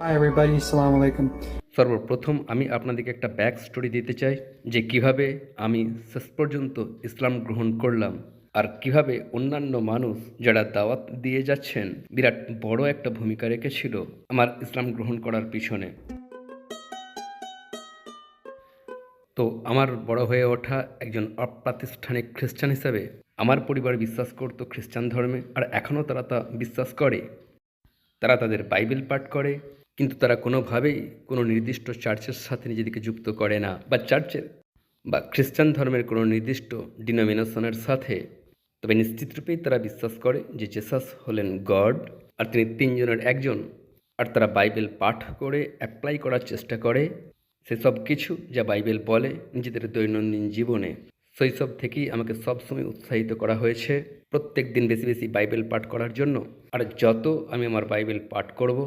Hi everybody, Assalamu alaikum. সর্বপ্রথম আমি আপনাদেরকে একটা ব্যাক স্টোরি দিতে চাই যে কীভাবে আমি শেষ পর্যন্ত ইসলাম গ্রহণ করলাম আর কীভাবে অন্যান্য মানুষ যারা দাওয়াত দিয়ে যাচ্ছেন বিরাট বড় একটা ভূমিকা রেখেছিল আমার ইসলাম গ্রহণ করার পিছনে। তো আমার বড় হয়ে ওঠা একজন অপ্রাতিষ্ঠানিক খ্রিস্টান হিসাবে আমার পরিবার বিশ্বাস করতো খ্রিস্টান ধর্মে আর এখনও তারা তা বিশ্বাস করে। তারা তাদের বাইবেল পাঠ করে কিন্তু তারা কোনোভাবেই কোনো নির্দিষ্ট চার্চের সাথে নিজেদেরকে যুক্ত করে না বা চার্চের বা খ্রিস্টান ধর্মের কোনো নির্দিষ্ট ডিনোমিনেশনের সাথে। তবে নিশ্চিতরূপেই তারা বিশ্বাস করে যে জেসাস হলেন গড আর তিনি তিনজনের একজন। আর তারা বাইবেল পাঠ করে, অ্যাপ্লাই করার চেষ্টা করে সেসব কিছু যা বাইবেল বলে নিজেদের দৈনন্দিন জীবনে। শৈশব থেকেই আমাকে সবসময় উৎসাহিত করা হয়েছে প্রত্যেক দিন বেশি বেশি বাইবেল পাঠ করার জন্য। আর যত আমি আমার বাইবেল পাঠ করব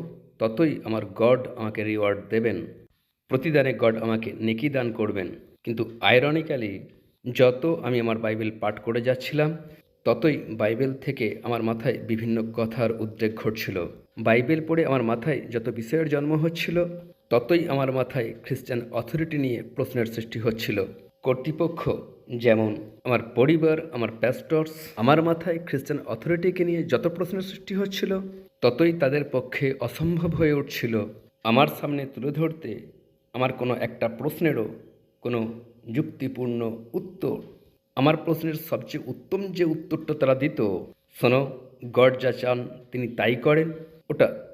ততই আমার গড আমাকে রিওয়ার্ড দেবেন। প্রতিদানে গড আমাকে নেকি দান করবেন। কিন্তু আয়রনিক্যালি যত আমি আমার বাইবেল পাঠ করে যাচ্ছিলাম, ততই বাইবেল থেকে আমার মাথায় বিভিন্ন কথার উদ্রেক ঘটছিল। বাইবেল পড়ে আমার মাথায় যত বিষয়ের জন্ম হচ্ছিল, ততই আমার মাথায় খ্রিস্টান অথরিটি নিয়ে প্রশ্নের সৃষ্টি হচ্ছিল। কর্তৃপক্ষ যেমন আমার পরিবার, আমার প্যাস্টর্স আমার মাথায় খ্রিস্টান অথরিটিকে নিয়ে যত প্রশ্নের সৃষ্টি হচ্ছিল ততই তাদের পক্ষে অসম্ভব হয়ে উঠছিল। আমার সামনে তুলে ধরতে আমার কোনো একটা প্রশ্নেরও কোনো যুক্তিপূর্ণ উত্তর। আমার প্রশ্নের সবচেয়ে উত্তম যে উত্তরটা তারা দিত, শোনো, গড যা চান তিনি তাই করেন। ওটা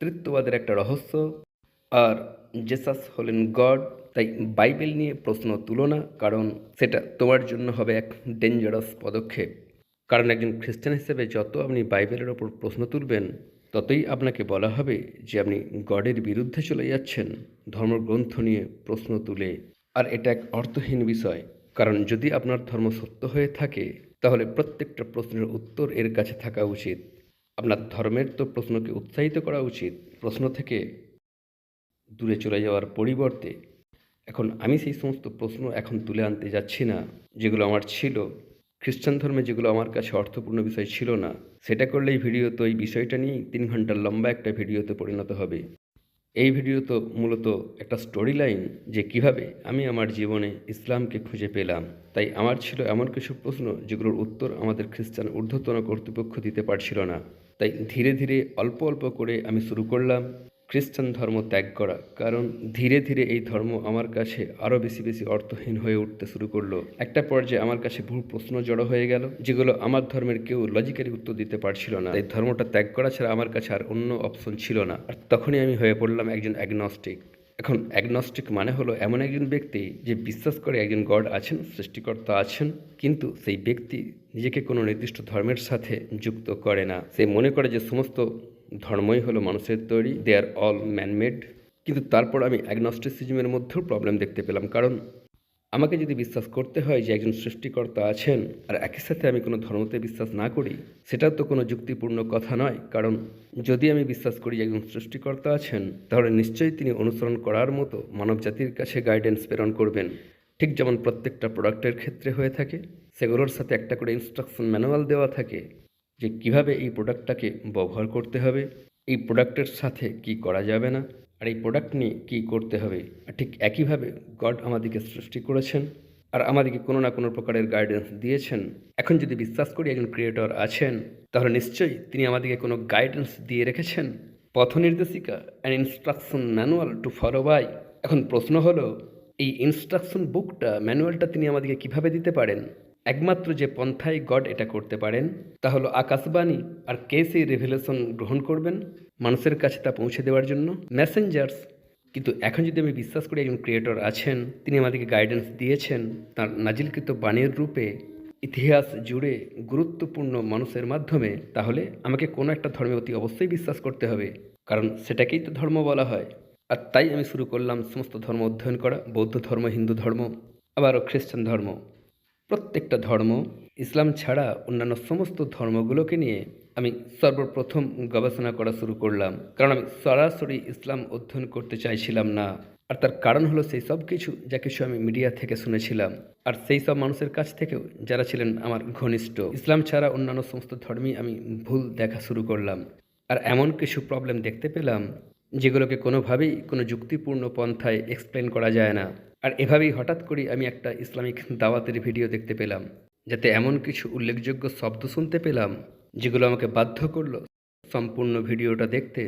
তৃত্ববাদের একটা রহস্য। আর জেসাস হলেন গড, তাই বাইবেল নিয়ে প্রশ্ন তুলো না, কারণ সেটা তোমার জন্য হবে এক ডেঞ্জারাস পদক্ষেপ। কারণ একজন খ্রিস্টান হিসেবে যত আপনি বাইবেলের ওপর প্রশ্ন তুলবেন, ততই আপনাকে বলা হবে যে আপনি গডের বিরুদ্ধে চলে যাচ্ছেন, ধর্মগ্রন্থ নিয়ে প্রশ্ন তুলে। আর এটা এক অর্থহীন বিষয়, কারণ যদি আপনার ধর্ম সত্য হয়ে থাকে, তাহলে প্রত্যেকটা প্রশ্নের উত্তর এর কাছে থাকা উচিত। আপনার ধর্মের তো প্রশ্নকে উৎসাহিত করা উচিত, প্রশ্ন থেকে দূরে চলে যাওয়ার পরিবর্তে। এখন আমি সেই সমস্ত প্রশ্ন এখন তুলে আনতে যাচ্ছি না, যেগুলো আমার ছিল। খ্রিস্টান ধর্মে যেগুলো আমার কাছে অর্থপূর্ণ বিষয় ছিল না, সেটা করলেই ভিডিও তো এই বিষয়টা নিয়েই তিন ঘণ্টার লম্বা একটা ভিডিওতে পরিণত হবে। এই ভিডিও তো মূলত একটা স্টোরি লাইন যে কীভাবে আমি আমার জীবনে ইসলামকে খুঁজে পেলাম। তাই আমার ছিল এমন কিছু প্রশ্ন যেগুলোর উত্তর আমাদের খ্রিস্টান ঊর্ধ্বতন কর্তৃপক্ষ দিতে পারছিল না। তাই ধীরে ধীরে অল্প অল্প করে আমি শুরু করলাম। খ্রিস্টান ধর্ম ত্যাগ করা। কারণ ধীরে ধীরে এই ধর্ম আমার কাছে আরও বেশি বেশি অর্থহীন হয়ে উঠতে শুরু করল। একটা পর্যায়ে আমার কাছে বহু প্রশ্ন জড়ো হয়ে গেল, যেগুলো আমার ধর্মের কেউ লজিক্যালি উত্তর দিতে পারছিল না। এই ধর্মটা ত্যাগ করা ছাড়া আমার কাছে আর অন্য অপশন ছিল না। আর তখনই আমি হয়ে পড়লাম একজন অ্যাগনস্টিক এখন অ্যাগনস্টিক মানে হলো এমন একজন ব্যক্তি যে বিশ্বাস করে একজন গড আছেন, সৃষ্টিকর্তা আছেন, কিন্তু সেই ব্যক্তি নিজেকে কোনো নির্দিষ্ট ধর্মের সাথে যুক্ত করে না। সে মনে করে যে সমস্ত ধর্মই হলো মানুষের তৈরি দে আর অল ম্যানমেড কিন্তু তারপর আমি অ্যাগনস্টিসিজমের মধ্যেও প্রবলেম দেখতে পেলাম, কারণ আমাকে যদি বিশ্বাস করতে হয় যে একজন সৃষ্টিকর্তা আছেন আর একই সাথে আমি কোনো ধর্মতে বিশ্বাস না করি, সেটা তো কোনো যুক্তিপূর্ণ কথা নয়। কারণ যদি আমি বিশ্বাস করি যে একজন সৃষ্টিকর্তা আছেন, তাহলে নিশ্চয়ই তিনি অনুসরণ করার মতো মানব জাতির কাছে গাইডেন্স প্রেরণ করবেন। ঠিক যেমন প্রত্যেকটা প্রোডাক্টের ক্ষেত্রে হয়ে থাকে, সেগুলোর সাথে একটা করে ইনস্ট্রাকশন ম্যানুয়াল দেওয়া থাকে যে কীভাবে এই প্রোডাক্টটাকে ব্যবহার করতে হবে, এই প্রোডাক্টের সাথে কি করা যাবে না, আর এই প্রোডাক্ট নিয়ে কী করতে হবে, আর ঠিক একইভাবে গড আমাদেরকে সৃষ্টি করেছেন, আর আমাদেরকে কোনো না কোনো প্রকারের গাইডেন্স দিয়েছেন। এখন যদি বিশ্বাস করি একজন ক্রিয়েটর আছেন, তাহলে নিশ্চয়ই তিনি আমাদেরকে কোনো গাইডেন্স দিয়ে রেখেছেন। পথ নির্দেশিকা and instruction manual to follow by এখন প্রশ্ন হলো, এই ইনস্ট্রাকশন বুকটা ম্যানুয়ালটা তিনি আমাদেরকে কীভাবে দিতে পারেন? একমাত্র যে পন্থায় গড এটা করতে পারেন, তা হলো আকাশবাণী আর কে সেই রেভেলেশন গ্রহণ করবেন মানুষের কাছে তা পৌঁছে দেওয়ার জন্য। মেসেঞ্জার্স, কিন্তু এখন যদি আমি বিশ্বাস করি একজন ক্রিয়েটর আছেন, তিনি আমাদেরকে গাইডেন্স দিয়েছেন, তার নাজিলকৃত বাণীর রূপে ইতিহাস জুড়ে গুরুত্বপূর্ণ মানুষের মাধ্যমে, তাহলে আমাকে কোনো একটা ধর্মে অতি অবশ্যই বিশ্বাস করতে হবে, কারণ সেটাকেই তো ধর্ম বলা হয়। আর তাই আমি শুরু করলাম সমস্ত ধর্ম অধ্যয়ন করা, বৌদ্ধ ধর্ম, হিন্দু ধর্ম, আবারও খ্রিস্টান ধর্ম। প্রত্যেকটা ধর্ম ইসলাম ছাড়া অন্যান্য সমস্ত ধর্মগুলোকে নিয়ে আমি সর্বপ্রথম গবেষণা করা শুরু করলাম। কারণ আমি সরাসরি ইসলাম অধ্যয়ন করতে চাইছিলাম না। আর তার কারণ হলো সেই সব কিছু যা কিছু আমি মিডিয়া থেকে শুনেছিলাম। আর সেই সব মানুষের কাছ থেকেও যারা ছিলেন আমার ঘনিষ্ঠ। ইসলাম ছাড়া অন্যান্য সমস্ত ধর্মই আমি ভুল দেখা শুরু করলাম। আর এমন কিছু প্রবলেম দেখতে পেলাম, যেগুলোকে কোনোভাবেই কোনো যুক্তিপূর্ণ পন্থায় এক্সপ্লেন করা যায় না। আর এভাবেই হঠাৎ করেই আমি একটা ইসলামিক দাওয়াতের ভিডিও দেখতে পেলাম, যাতে এমন কিছু উল্লেখযোগ্য শব্দ শুনতে পেলাম, যেগুলো আমাকে বাধ্য করল সম্পূর্ণ ভিডিওটা দেখতে।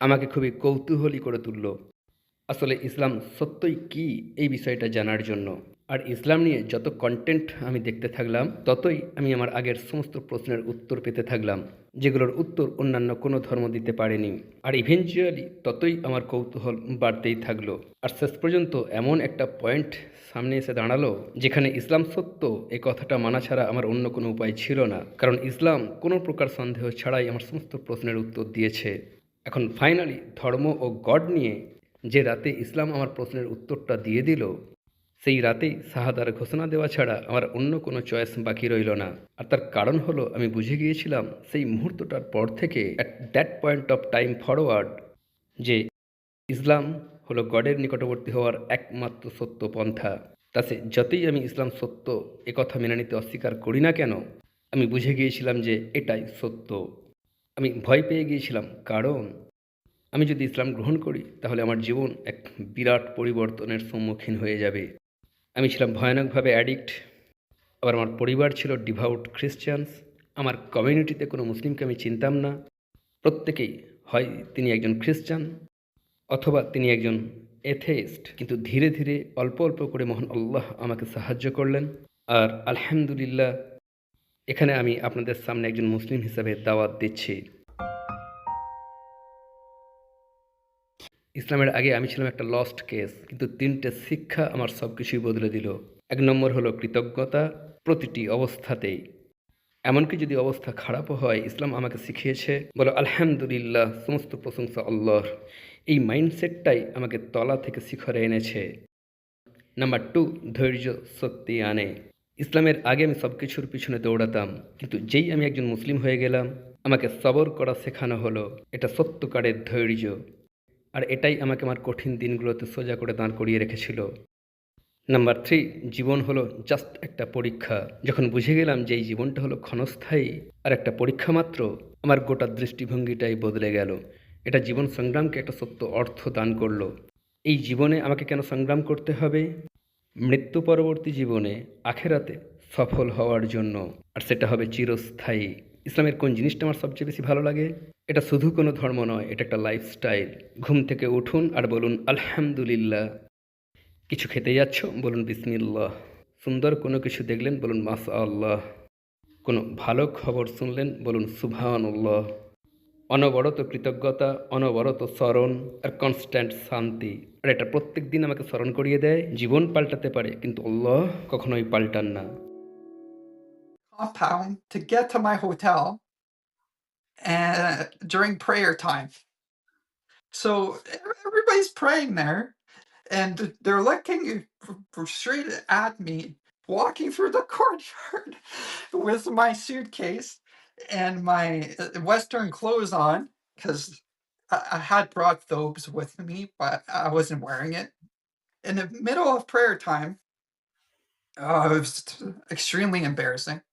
আমাকে খুবই কৌতূহলী করে তুলল। আসলে ইসলাম সত্যই কি এই বিষয়টা জানার জন্য? আর ইসলাম নিয়ে যত কন্টেন্ট আমি দেখতে থাকলাম, ততই আমি আমার আগের সমস্ত প্রশ্নের উত্তর পেতে থাকলাম, যেগুলোর উত্তর অন্যান্য কোনো ধর্ম দিতে পারেনি। আর ইভেনচুয়ালি ততই আমার কৌতূহল বাড়তেই থাকল। আর শেষ পর্যন্ত এমন একটা পয়েন্ট সামনে এসে দাঁড়াল, যেখানে ইসলাম সত্য এ কথাটা মানা ছাড়া আমার অন্য কোনো উপায় ছিল না। কারণ ইসলাম কোনো প্রকার সন্দেহ ছাড়াই আমার সমস্ত প্রশ্নের উত্তর দিয়েছে। এখন ফাইনালি ধর্ম ও গড নিয়ে যে রাতে ইসলাম আমার প্রশ্নের উত্তরটা দিয়ে দিল সেই রাতেই শাহাদার ঘোষণা দেওয়া ছাড়া আমার অন্য কোনো চয়েস বাকি রইল না। আর তার কারণ হলো, আমি বুঝে গিয়েছিলাম সেই মুহূর্তটার পর থেকে at that point of time forward যে ইসলাম হলো গডের নিকটবর্তী হওয়ার একমাত্র সত্য পন্থা। তা সে যতই আমি ইসলাম সত্য একথা মেনে নিতে অস্বীকার করি না কেন, আমি বুঝে গিয়েছিলাম যে এটাই সত্য। আমি ভয় পেয়ে গিয়েছিলাম, কারণ আমি যদি ইসলাম গ্রহণ করি, তাহলে আমার জীবন এক বিরাট পরিবর্তনের সম্মুখীন হয়ে যাবে। আমি ছিলাম ভয়ানকভাবে অ্যাডিক্ট আবার আমার পরিবার ছিল ডিভাউট খ্রিশ্চানস আমার কমিউনিটিতে কোনো মুসলিমকে আমি চিনতাম না। প্রত্যেকেই হয় তিনি একজন খ্রিস্টান অথবা তিনি একজন এথেইস্ট কিন্তু ধীরে ধীরে অল্প অল্প করে মহান আল্লাহ আমাকে সাহায্য করলেন। আর আলহামদুলিল্লাহ, এখানে আমি আপনাদের সামনে একজন মুসলিম হিসাবে দাওয়াত দিচ্ছি। ইসলামের আগে আমি ছিলাম একটা লস্ট কেস কিন্তু তিনটে শিক্ষা আমার সব কিছুই বদলে দিল। এক নম্বর হলো কৃতজ্ঞতা প্রতিটি অবস্থাতেই। এমনকি যদি অবস্থা খারাপও হয়, ইসলাম আমাকে শিখিয়েছে, বলো, আলহামদুলিল্লাহ, সমস্ত প্রশংসা আল্লাহর। এই মাইন্ডসেটটাই আমাকে তলা থেকে শিখরে এনেছে। নাম্বার টু ধৈর্য শক্তি আনে। ইসলামের আগে আমি সব কিছুর পিছনে দৌড়াতাম, কিন্তু যেই আমি একজন মুসলিম হয়ে গেলাম, আমাকে সবর করা শেখানো হলো। এটা সত্যকারের ধৈর্য। আর এটাই আমাকে আমার কঠিন দিনগুলোতে সোজা করে দাঁড় করিয়ে রেখেছিল। নাম্বার থ্রি জীবন হলো জাস্ট একটা পরীক্ষা। যখন বুঝে গেলাম যে এই জীবনটা হলো ক্ষণস্থায়ী আর একটা পরীক্ষা মাত্র, আমার গোটা দৃষ্টিভঙ্গিটাই বদলে গেল। এটা জীবন সংগ্রামকে একটা সত্য অর্থ দান করল। এই জীবনে আমাকে কেন সংগ্রাম করতে হবে? মৃত্যু পরবর্তী জীবনে, আখেরাতে সফল হওয়ার জন্য, আর সেটা হবে চিরস্থায়ী। ইসলামের কোন জিনিসটা আমার সবচেয়ে বেশি ভালো লাগে? এটা শুধু কোনো ধর্ম নয়, এটা একটা লাইফস্টাইল ঘুম থেকে উঠুন আর বলুন, আলহামদুলিল্লাহ। কিছু খেতে যাচ্ছ? বলুন, বিসমিল্লাহ। সুন্দর কোনো কিছু দেখলেন? বলুন মাস আল্লাহ কোনো ভালো খবর শুনলেন? বলুন, সুবহানাল্লাহ। অনবরত কৃতজ্ঞতা, অনবরত স্মরণ আর কনস্ট্যান্ট শান্তি। আর এটা প্রত্যেক দিন আমাকে স্মরণ করিয়ে দেয়। জীবন পাল্টাতে পারে, কিন্তু আল্লাহ কখনোই পাল্টান না। Compound to get to my hotel and during prayer time. So everybody's praying there, and they're looking straight at me, walking through the courtyard with my suitcase and my uh, Western clothes on because I, I had brought thobes with me, but I wasn't wearing it. In the middle of prayer time, uh, it was extremely embarrassing.